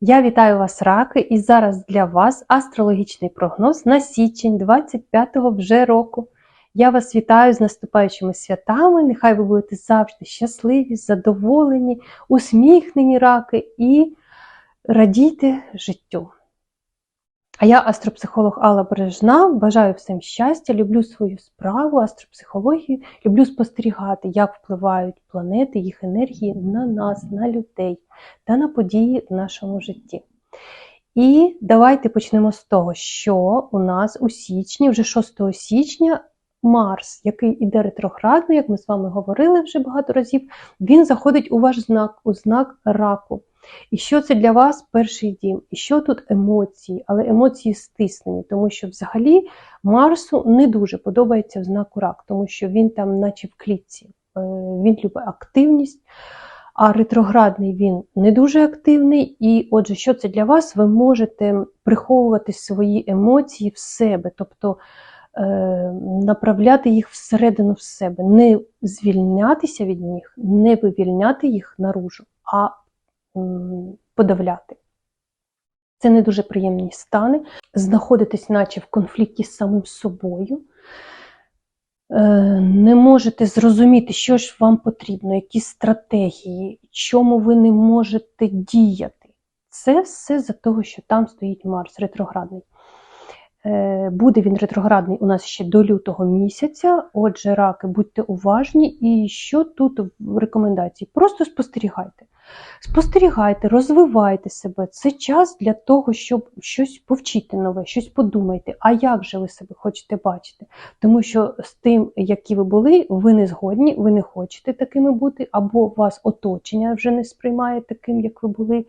Я вітаю вас, раки, і зараз для вас астрологічний прогноз на січень 25-го вже року. Я вас вітаю з наступаючими святами. Нехай ви будете завжди щасливі, задоволені, усміхнені раки і радійте життю. А я астропсихолог Алла Бережна, бажаю всім щастя, люблю свою справу, астропсихологію, люблю спостерігати, як впливають планети, їх енергії на нас, на людей та на події в нашому житті. І давайте почнемо з того, що у нас у січні, вже 6 січня, Марс, який іде ретроградно, як ми з вами говорили вже багато разів, він заходить у ваш знак, у знак раку. І що це для вас перший дім? І що тут емоції, але емоції стиснені, тому що взагалі Марсу не дуже подобається в знаку рак, тому що він там, наче в клітці, Е, він любить активність, а ретроградний він не дуже активний. І отже, що це для вас? Ви можете приховувати свої емоції в себе, тобто е, направляти їх всередину в себе, не звільнятися від них, не вивільняти їх наружу, а подавляти. Це не дуже приємні стани. Знаходитись, наче в конфлікті з самим собою. Е, Не можете зрозуміти, що ж вам потрібно, які стратегії, чому ви не можете діяти. Це все за того, що там стоїть Марс ретроградний. Е, Буде він ретроградний у нас ще до лютого місяця. Отже, раки, будьте уважні. І що тут в рекомендації? Просто спостерігайте. Спостерігайте, розвивайте себе. Це час для того, щоб щось повчити нове, щось подумайте. А як же ви себе хочете бачити? Тому що з тим, які ви були, ви не згодні, ви не хочете такими бути, або вас оточення вже не сприймає таким, як ви були.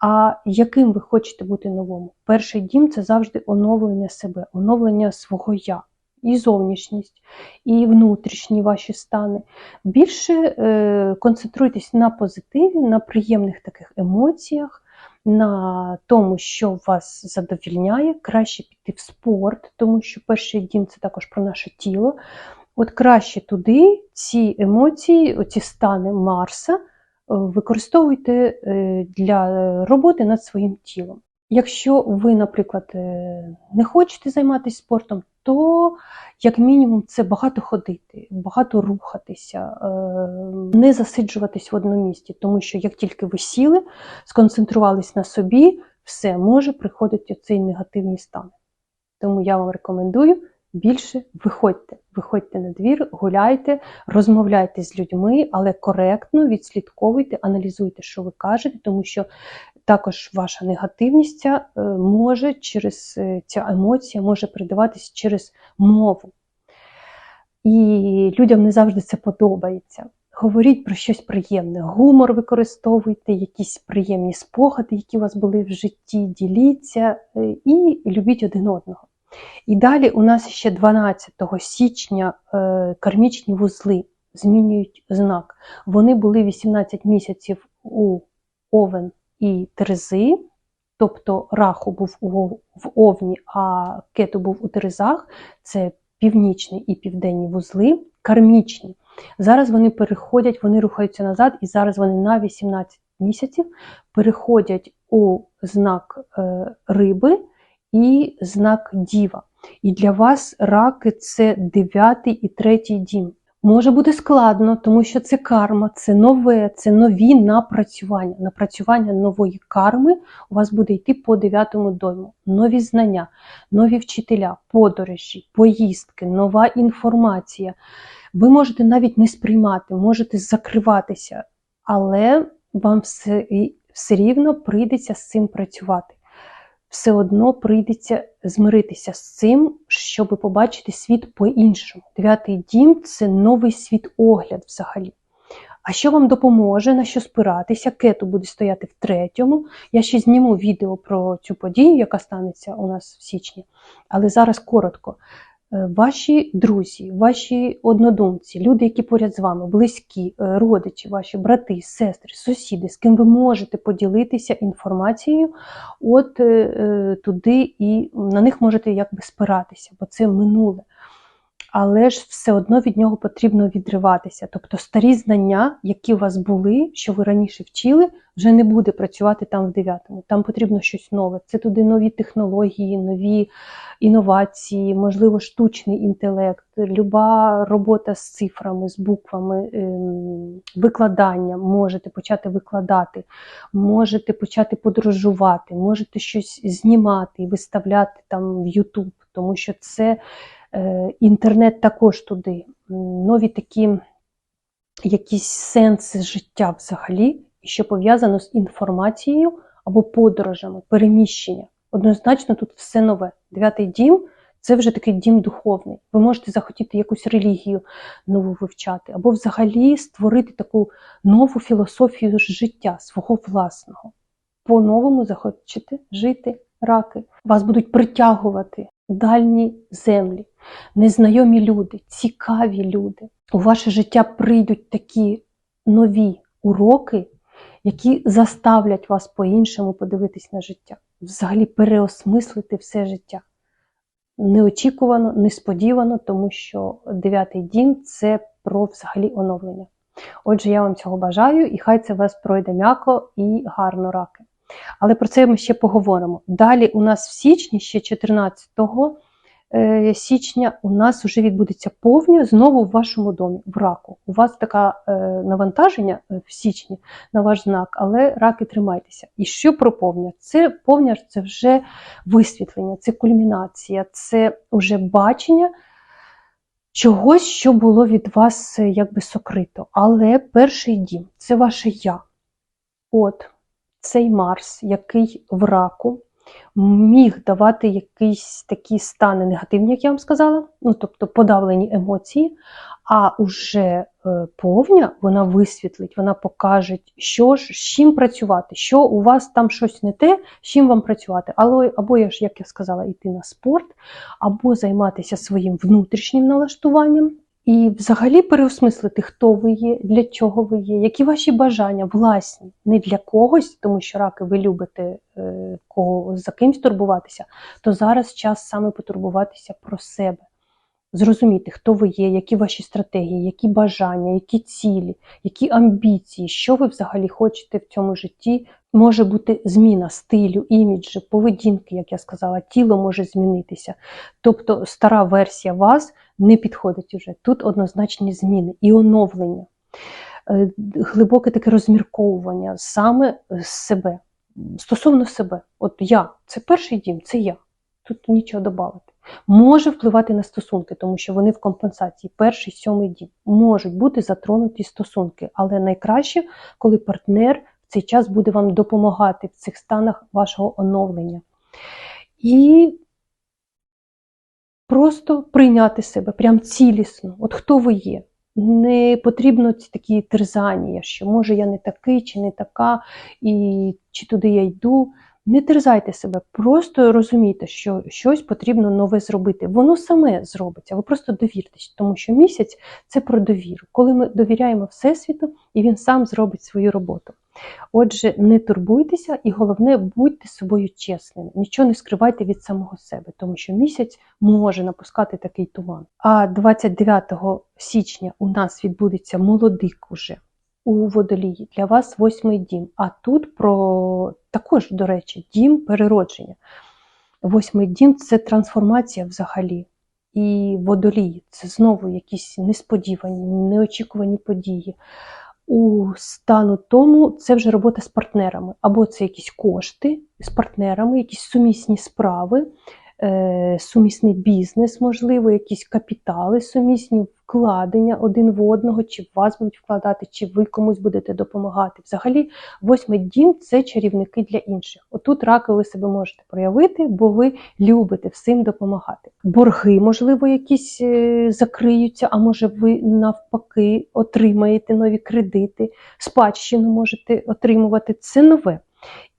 А яким ви хочете бути новому? Перший дім це завжди оновлення себе, оновлення свого я. І зовнішність, і внутрішні ваші стани. Більше е, концентруйтесь на позитиві, на приємних таких емоціях, на тому, що вас задовільняє. Краще піти в спорт, тому що перший дім це також про наше тіло. От краще туди ці емоції, ці стани Марса використовуйте е, для роботи над своїм тілом. Якщо ви, наприклад, е, не хочете займатися спортом, то як мінімум це багато ходити, багато рухатися, е, не засиджуватись в одному місці, тому що як тільки ви сіли, сконцентрувались на собі, все може приходити цей негативний стан. Тому я вам рекомендую більше виходьте, виходьте на двір, гуляйте, розмовляйте з людьми, але коректно відслідковуйте, аналізуйте, що ви кажете, тому що також ваша негативність е, може через е, ця емоція може передаватись через мову. І людям не завжди це подобається. Говоріть про щось приємне, гумор використовуйте, якісь приємні спогади, які у вас були в житті, діліться е, і любіть один одного. І далі у нас ще 12 січня е, кармічні вузли змінюють знак. Вони були 18 місяців у Овен і Терези, тобто Раху був в Овні, а Кету був у Терезах. Це північні і південні вузли, кармічні. Зараз вони переходять, вони рухаються назад, і зараз вони на 18 місяців переходять у знак е, риби і знак Діва. І для вас раки це дев'ятий і третій дім. Може бути складно, тому що це карма, це нове, це нові напрацювання. Напрацювання нової карми у вас буде йти по дев'ятому дому. Нові знання, нові вчителя, подорожі, поїздки, нова інформація. Ви можете навіть не сприймати, можете закриватися, але вам все, все рівно прийдеться з цим працювати все одно прийдеться змиритися з цим, щоб побачити світ по-іншому. Дев'ятий дім це новий світогляд взагалі. А що вам допоможе, на що спиратися? Кету буде стояти в третьому. Я ще зніму відео про цю подію, яка станеться у нас в січні. Але зараз коротко. Е, Ваші друзі, ваші однодумці, люди, які поряд з вами, близькі, е, родичі, ваші брати, сестри, сусіди, з ким ви можете поділитися інформацією, от е, туди і на них можете якби спиратися, бо це минуле. Але ж все одно від нього потрібно відриватися. Тобто старі знання, які у вас були, що ви раніше вчили, вже не буде працювати там в дев'ятому. Там потрібно щось нове. Це туди нові технології, нові інновації, можливо, штучний інтелект, люба робота з цифрами, з буквами, ем, викладання. Можете почати викладати, можете почати подорожувати, можете щось знімати і виставляти там в YouTube, тому що це інтернет також туди. Нові такі якісь сенси життя взагалі, що пов'язано з інформацією або подорожами, переміщення. Однозначно тут все нове. Дев'ятий дім це вже такий дім духовний. Ви можете захотіти якусь релігію нову вивчати, або взагалі створити таку нову філософію життя свого власного. По-новому захочете жити раки. Вас будуть притягувати дальні землі, незнайомі люди, цікаві люди. У ваше життя прийдуть такі нові уроки, які заставлять вас по-іншому подивитись на життя, взагалі переосмислити все життя. Неочікувано, несподівано, тому що дев'ятий дім це про взагалі оновлення. Отже, я вам цього бажаю, і хай це вас пройде м'яко і гарно раки. Але про це ми ще поговоримо. Далі у нас в січні, ще 14 е, січня, у нас вже відбудеться повня знову в вашому домі, в раку. У вас таке навантаження е, в січні на ваш знак, але раки тримайтеся. І що про повня? Це повня це вже висвітлення, це кульмінація, це вже бачення чогось, що було від вас е, якби сокрито. Але перший дім це ваше я. От цей Марс, який в раку, міг давати якісь такі стани негативні, як я вам сказала, ну тобто подавлені емоції. А уже е, повня вона висвітлить, вона покаже, що ж, з чим працювати, що у вас там щось не те, з чим вам працювати. Або, або як я сказала, йти на спорт, або займатися своїм внутрішнім налаштуванням. І взагалі переосмислити, хто ви є, для чого ви є, які ваші бажання власні, не для когось, тому що раки ви любите е, кого за кимсь турбуватися, то зараз час саме потурбуватися про себе, зрозуміти, хто ви є, які ваші стратегії, які бажання, які цілі, які амбіції, що ви взагалі хочете в цьому житті. Може бути зміна стилю, іміджу, поведінки, як я сказала, тіло може змінитися. Тобто стара версія вас не підходить уже. Тут однозначні зміни і оновлення, Е, глибоке таке розмірковування саме з себе, стосовно себе. От я, це перший дім, це я. Тут нічого додати. Може впливати на стосунки, тому що вони в компенсації. Перший, сьомий дім можуть бути затронуті стосунки, але найкраще, коли партнер в цей час буде вам допомагати в цих станах вашого оновлення. І просто прийняти себе прям цілісно, от хто ви є. Не потрібно ці такі терзання, що може я не такий чи не така, і чи туди я йду. Не терзайте себе, просто розумійте, що щось потрібно нове зробити. Воно саме зробиться. Ви просто довіртесь, тому що місяць це про довіру. Коли ми довіряємо Всесвіту, і він сам зробить свою роботу. Отже, не турбуйтеся і головне, будьте собою чесними. Нічого не скривайте від самого себе, тому що місяць може напускати такий туман. А 29 січня у нас відбудеться молодик уже у водолії. Для вас восьмий дім. А тут про також, до речі, дім переродження. Восьмий дім це трансформація взагалі. І водолій це знову якісь несподівані, неочікувані події. У стану тому це вже робота з партнерами, або це якісь кошти з партнерами, якісь сумісні справи, е, сумісний бізнес, можливо, якісь капітали, сумісні вкладення один в одного, чи в вас будуть вкладати, чи ви комусь будете допомагати. Взагалі, восьмий дім це чарівники для інших. Отут раки ви себе можете проявити, бо ви любите всім допомагати. Борги, можливо, якісь е, закриються, а може, ви навпаки отримаєте нові кредити, спадщину можете отримувати. Це нове.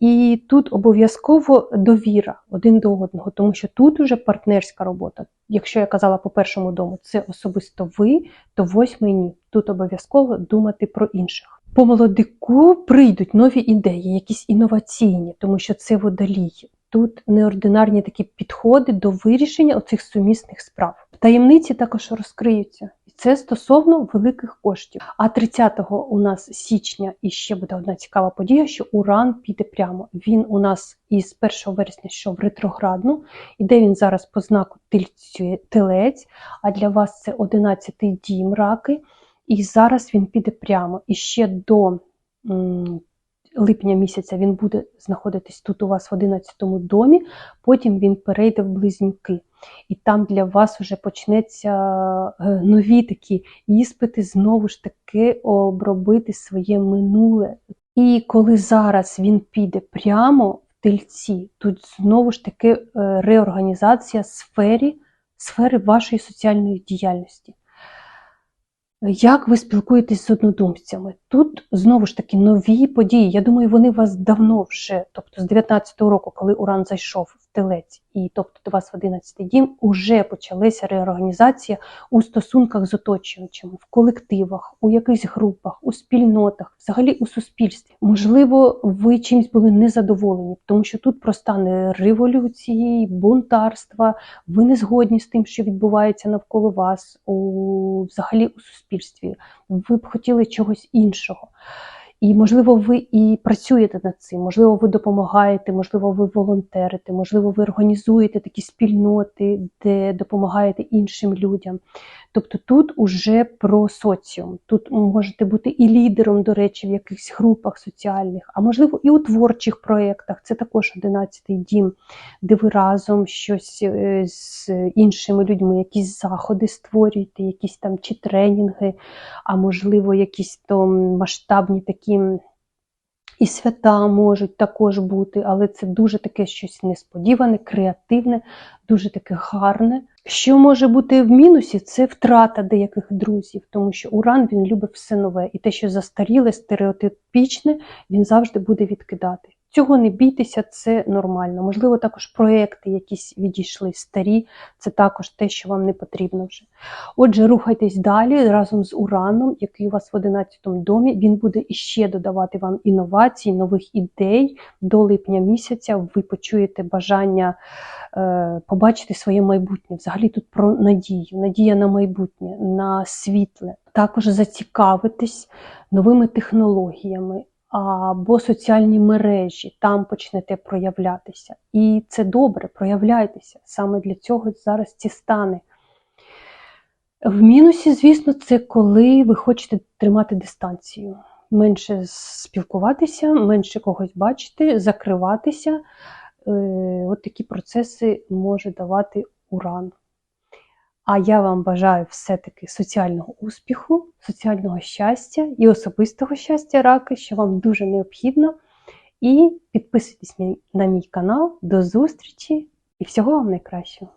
І тут обов'язково довіра один до одного, тому що тут уже партнерська робота. Якщо я казала по першому дому, це особисто ви, то восьмий ні. Тут обов'язково думати про інших. По молодику прийдуть нові ідеї, якісь інноваційні, тому що це водолій. Тут неординарні такі підходи до вирішення оцих сумісних справ. таємниці також розкриються. І це стосовно великих коштів. А 30-го у нас січня і ще буде одна цікава подія, що Уран піде прямо. Він у нас із 1 вересня йшов ретроградну, іде він зараз по знаку телець, а для вас це 11-й дім раки. І зараз він піде прямо. І ще до липня місяця він буде знаходитись тут у вас в 11-му домі, потім він перейде в близнюки. І там для вас вже почнеться е, нові такі іспити, знову ж таки обробити своє минуле. І коли зараз він піде прямо в тельці, тут знову ж таки е, реорганізація сфері, сфери вашої соціальної діяльності. Як ви спілкуєтесь з однодумцями? Тут знову ж таки нові події. Я думаю, вони вас давно вже, тобто з 19-го року, коли Уран зайшов телець, і тобто до вас в 11-й дім, уже почалася реорганізація у стосунках з оточуючими, в колективах, у якихось групах, у спільнотах, взагалі у суспільстві. Можливо, ви чимось були незадоволені, тому що тут про стани революції, бунтарства, ви не згодні з тим, що відбувається навколо вас, у, взагалі у суспільстві. Ви б хотіли чогось іншого. І, можливо, ви і працюєте над цим, можливо, ви допомагаєте, можливо, ви волонтерите, можливо, ви організуєте такі спільноти, де допомагаєте іншим людям. Тобто тут уже про соціум. Тут можете бути і лідером, до речі, в якихось групах соціальних, а можливо, і у творчих проєктах. Це також 11-й дім, де ви разом щось е, з іншими людьми, якісь заходи створюєте, якісь там чи тренінги, а можливо, якісь там масштабні такі. І свята можуть також бути, але це дуже таке щось несподіване, креативне, дуже таке гарне. Що може бути в мінусі, це втрата деяких друзів, тому що Уран він любить все нове, і те, що застаріле, стереотипічне, він завжди буде відкидати. Цього не бійтеся, це нормально. Можливо, також проекти якісь відійшли старі, це також те, що вам не потрібно вже. Отже, рухайтесь далі разом з Ураном, який у вас в 11-му домі. Він буде іще додавати вам інновацій, нових ідей до липня місяця. Ви почуєте бажання е, побачити своє майбутнє. Взагалі тут про надію, надія на майбутнє, на світле. Також зацікавитись новими технологіями або соціальні мережі, там почнете проявлятися. І це добре, проявляйтеся. Саме для цього зараз ці стани. В мінусі, звісно, це коли ви хочете тримати дистанцію, менше спілкуватися, менше когось бачити, закриватися. Е, От такі процеси може давати уран. А я вам бажаю все-таки соціального успіху, соціального щастя і особистого щастя раки, що вам дуже необхідно. І підписуйтесь на мій канал. До зустрічі і всього вам найкращого!